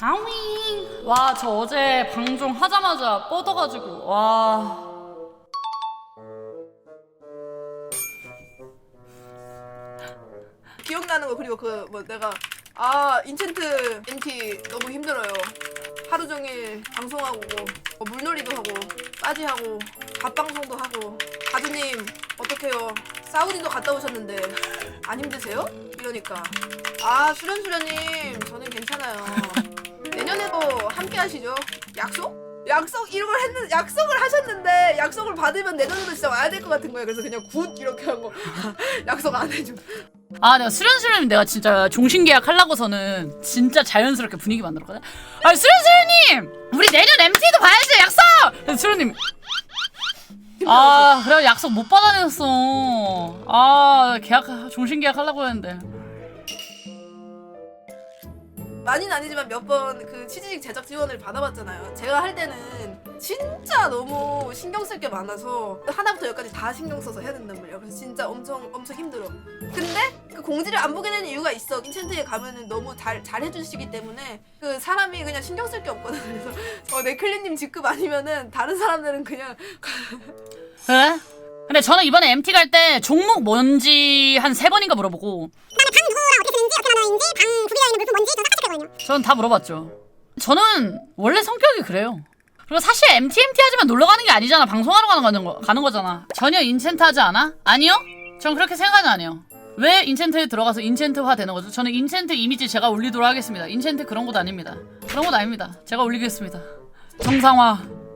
아윙. 와, 저 어제 방송 하자마자 뻗어가지고, 와. 기억나는 거 그리고 그 뭐 내가 아 인챈트 NT 너무 힘들어요. 하루 종일 방송하고 뭐 물놀이도 하고 빠지 하고 밥 방송도 하고 가두님 어떡해요? 사우디도 갔다 오셨는데 안 힘드세요? 이러니까 아 수련 수련님 저는 괜찮아요. 내년에도 함께 하시죠. 약속? 약속 걸 했는 약속을 하셨는데 약속을 받으면 내년에도 진짜 와야 될 것 같은 거예요. 그래서 그냥 굿 이렇게 하고 약속 안 해줌. 아, 내가 수련수련님 내가 진짜 종신계약 하려고서는 진짜 자연스럽게 분위기 만들었거든. 아, 수련수련님! 우리 내년 MT도 봐야지, 약속! 수련님. 아, 그래 약속 못 받아냈어. 아, 계약, 종신계약 하려고 했는데. 많이는 아니지만 몇 번 그 취직 제작 지원을 받아봤잖아요. 제가 할 때는 진짜 너무 신경 쓸 게 많아서 하나부터 열까지 다 신경 써서 해야 된단 말이에요. 그래서 진짜 엄청 엄청 힘들어. 근데 그 공지를 안 보게 되는 이유가 있어. 인챈트에 가면은 너무 잘, 잘 해주시기 때문에 그 사람이 그냥 신경 쓸 게 없거든. 그래서 어, 네클리님 직급 아니면은 다른 사람들은 그냥 그래? 근데 저는 이번에 MT 갈 때 종목 뭔지 한 세 번인가 물어보고 저는 다 물어봤죠. 저는 원래 성격이 그래요. 그리고 사실 MT MT 하지만 놀러 가는 게 아니잖아. 방송하러 가는 거 가는 거잖아. 전혀 인챈트 하지 않아? 아니요? 전 그렇게 생각은 안 해요. 왜 인챈트에 들어가서 인챈트화 되는 거죠? 저는 인챈트 이미지 제가 올리도록 하겠습니다. 인챈트 그런 곳 아닙니다. 그런 곳 아닙니다. 제가 올리겠습니다. 정상화.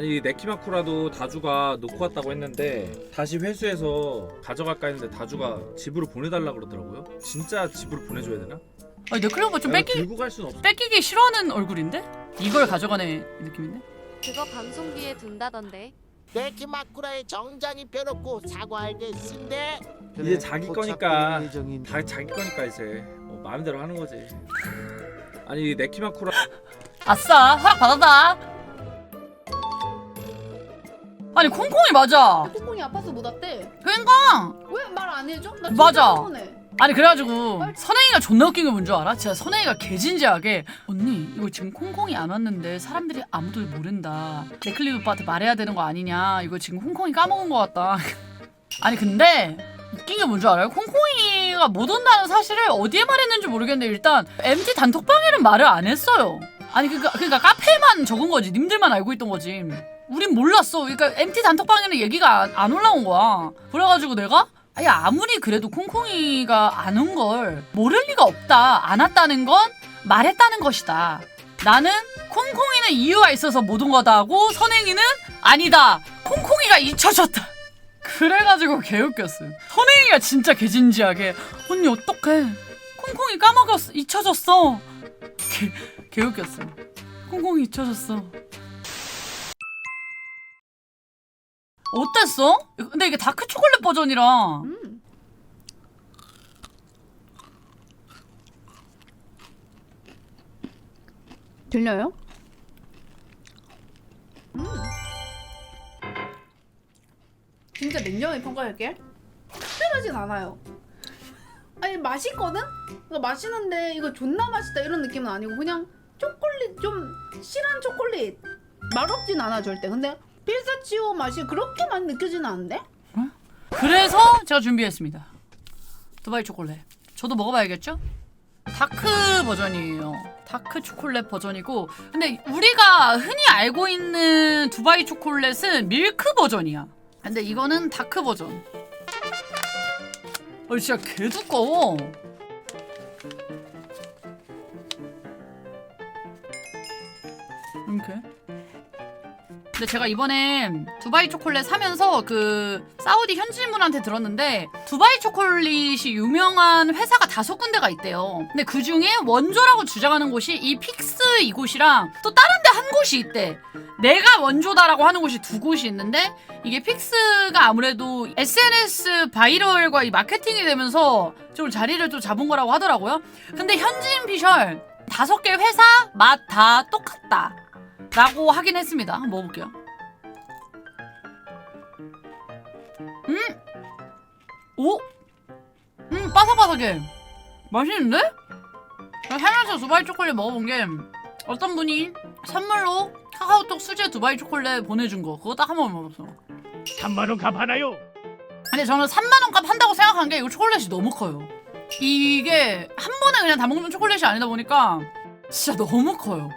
아니 네키마쿠라도 다주가 놓고 왔다고 했는데 다시 회수해서 가져갈까 했는데 다주가 집으로 보내달라 그러더라고요. 진짜 집으로 보내줘야 되나? 아니 네클레오가 좀 내가 뺏기 들고 갈 순 없어. 뺏기기 싫어하는 얼굴인데? 이걸 가져가네 느낌인데? 그거 방송기에 둔다던데. 네키마쿠라의 정장이 펴놓고 사과할 게 쓴데 이제 자기 거니까 다 자기 거니까 이제 뭐 마음대로 하는 거지. 아니 네키마쿠라 아싸 허락 받았다 아니 콩콩이 맞아 콩콩이 아파서 못 왔대. 그니까 왜 말 안 해줘? 나 맞아. 서운해. 아니 그래가지고 선행이가 존나 웃긴 게 뭔 줄 알아? 진짜 선행이가 개진지하게 언니 이거 지금 콩콩이 안 왔는데 사람들이 아무도 모른다 네클리 오빠한테 말해야 되는 거 아니냐 이거 지금 콩콩이 까먹은 거 같다 아니 근데 웃긴 게 뭔 줄 알아요? 콩콩이가 못 온다는 사실을 어디에 말했는지 모르겠는데 일단 MT 단톡방에는 말을 안 했어요 아니 그니까 그니까 카페만 적은 거지 님들만 알고 있던 거지 우린 몰랐어. 그러니까 MT 단톡방에는 얘기가 안, 안 올라온 거야. 그래가지고 내가 아니 아무리 그래도 콩콩이가 안온걸 모를 리가 없다. 안 왔다는 건 말했다는 것이다. 나는 콩콩이는 이유가 있어서 못 온 거다 하고 선행이는 아니다. 콩콩이가 잊혀졌다. 그래가지고 개웃겼어요. 선행이가 진짜 개진지하게 언니 어떡해? 콩콩이 까먹었어 잊혀졌어. 개, 개웃겼어요. 콩콩이 잊혀졌어 어땠어? 근데 이게 다크 초콜릿 버전이라 음. 들려요? 음. 진짜 냉정하게 평가할게. 특별하진 않아요. 아니 맛있거든? 이거 맛있는데 이거 존나 맛있다 이런 느낌은 아니고 그냥 초콜릿 좀 실한 초콜릿 맛없진 않아 절대. 근데 필사치오 맛이 그렇게 많이 느껴지는 않는데? 그래서 제가 준비했습니다. 두바이 초콜릿. 저도 먹어봐야겠죠? 다크 버전이에요. 다크 초콜릿 버전이고, 근데 우리가 흔히 알고 있는 두바이 초콜릿은 밀크 버전이야. 근데 이거는 다크 버전. 어, 진짜 개 두꺼워. 이렇게. 근데 제가 이번에 두바이 초콜릿 사면서 그 사우디 현지인분한테 들었는데 두바이 초콜릿이 유명한 회사가 다섯 군데가 있대요. 근데 그 중에 원조라고 주장하는 곳이 이 픽스 이곳이랑 또 다른 데 한 곳이 있대. 내가 원조다라고 하는 곳이 두 곳이 있는데 이게 픽스가 아무래도 SNS 바이럴과 이 마케팅이 되면서 좀 자리를 좀 잡은 거라고 하더라고요. 근데 현지인 피셜 다섯 개 회사 맛 다 똑같다. 라고 하긴 했습니다. 한번 먹어볼게요. 음? 오? 음? 좀 바삭바삭해. 맛있는데? 제가 살면서 두바이 초콜릿 먹어본 게 어떤 분이 선물로 카카오톡 수제 두바이 초콜릿 보내준 거 그거 딱 한 번 먹었어. 3만원 갚아나요? 근데 저는 3만 원 값 한다고 생각한 게 이 초콜릿이 너무 커요. 이게 한 번에 그냥 다 먹는 초콜릿이 아니다 보니까 진짜 너무 커요.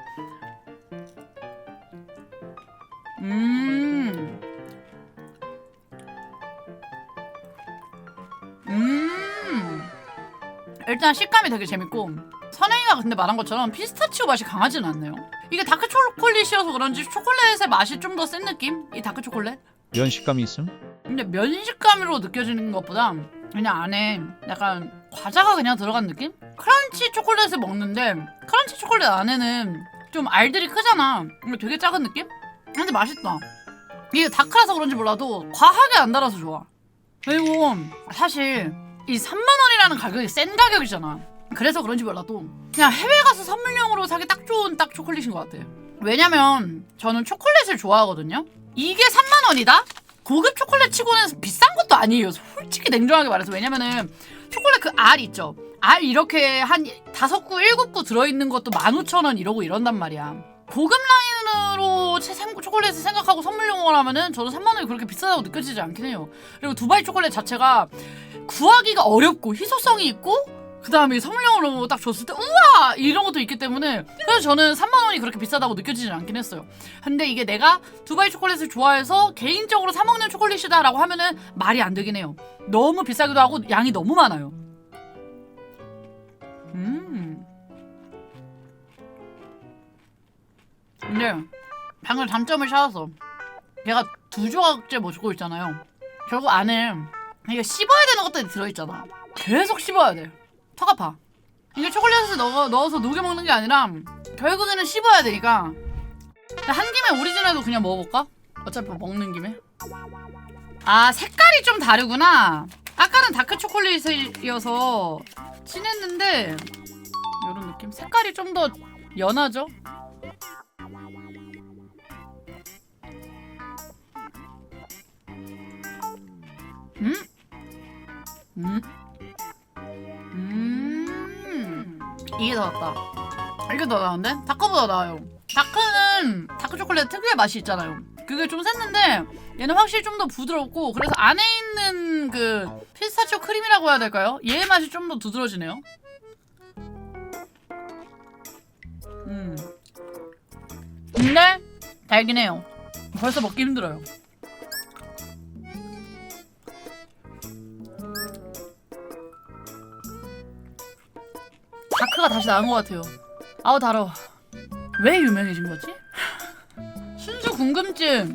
음. 음. 일단 식감이 되게 재밌고 선행이가 근데 말한 것처럼 피스타치오 맛이 강하진 않네요. 이게 다크 초콜릿이어서 그런지 초콜릿의 맛이 좀 더 센 느낌? 이 다크 초콜릿? 면 식감이 있음? 근데 면 식감으로 느껴지는 것보다 그냥 안에 약간 과자가 그냥 들어간 느낌? 크런치 초콜릿을 먹는데 크런치 초콜릿 안에는 좀 알들이 크잖아. 되게 작은 느낌? 근데 맛있다. 이게 다크라서 그런지 몰라도 과하게 안 달아서 좋아. 그리고 사실 이 3만 원이라는 가격이 센 가격이잖아. 그래서 그런지 몰라도 그냥 해외 가서 선물용으로 사기 딱 좋은 딱 초콜릿인 것 같아. 왜냐면 저는 초콜릿을 좋아하거든요. 이게 3만 원이다? 고급 초콜릿 치고는 비싼 것도 아니에요. 솔직히 냉정하게 말해서 왜냐면은 초콜릿 그 알 있죠. 알 이렇게 한 다섯 구 일곱 구 들어있는 것도 15,000원 이러고 이런단 말이야. 고급 라인 으로 체- 생- 초콜릿을 생각하고 선물용을 하면은 저도 3만 원이 그렇게 비싸다고 느껴지지 않긴 해요. 그리고 두바이 초콜릿 자체가 구하기가 어렵고 희소성이 있고 그 다음에 선물용으로 딱 줬을 때 우와 이런 것도 있기 때문에 그래서 저는 3만 원이 그렇게 비싸다고 느껴지지 않긴 했어요. 근데 이게 내가 두바이 초콜릿을 좋아해서 개인적으로 사 먹는 초콜릿이다라고 하면은 말이 안 되긴 해요. 너무 비싸기도 하고 양이 너무 많아요. 근데 방금 단점을 찾았어. 얘가 두 조각째 먹고 있잖아요. 결국 안에 이게 씹어야 되는 것들이 들어있잖아. 계속 씹어야 돼. 턱 아파. 이게 초콜릿을 넣어, 넣어서 녹여 먹는 게 아니라 결국에는 씹어야 되니까 한 김에 오리지널도 그냥 먹어볼까? 어차피 먹는 김에. 아 색깔이 좀 다르구나. 아까는 다크 초콜릿이어서 진했는데 이런 느낌. 색깔이 좀 더 연하죠? 음? 음? 음. 이게 더 낫다. 이게 더 나은데? 다크보다 나아요. 다크는 다크 초콜릿 특유의 맛이 있잖아요. 그게 좀 셌는데 얘는 확실히 좀 더 부드럽고 그래서 안에 있는 그 피스타치오 크림이라고 해야 될까요? 얘의 맛이 좀 더 두드러지네요. 음. 근데 달긴 해요. 벌써 먹기 힘들어요. 다크가 다시 나은 것 같아요. 아우 달어. 왜 유명해진 거지? 순수 궁금증.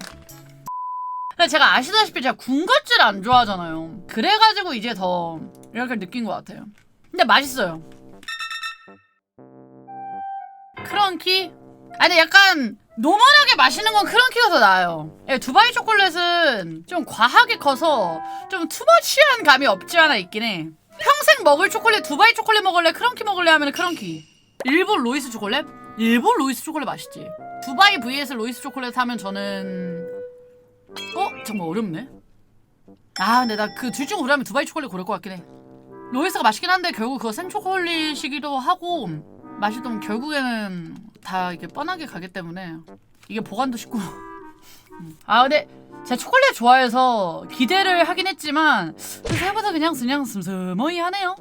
제가 아시다시피 제가 군것질 안 좋아하잖아요. 그래가지고 이제 더 이렇게 느낀 것 같아요. 근데 맛있어요. 크런키? 아니 약간 노멀하게 마시는 건 크런키가 더 나아요. 예, 두바이 초콜릿은 좀 과하게 커서 좀 투머치한 감이 없지 않아 있긴 해. 평생 먹을 초콜릿 두바이 초콜릿 먹을래 크런키 먹을래 하면 크런키 일본 로이스 초콜릿? 일본 로이스 초콜릿 맛있지 두바이 vs 로이스 초콜릿 하면 저는 어? 정말 어렵네 아 근데 나 그 둘 중 고르면 두바이 초콜릿 고를 것 같긴 해 로이스가 맛있긴 한데 결국 그거 생 초콜릿이기도 하고 좀 결국에는 다 이게 뻔하게 가기 때문에 이게 보관도 쉽고 음. 아 근데 제가 초콜릿 좋아해서 기대를 하긴 했지만 생각보다 그냥 그냥 슴슴머이 하네요.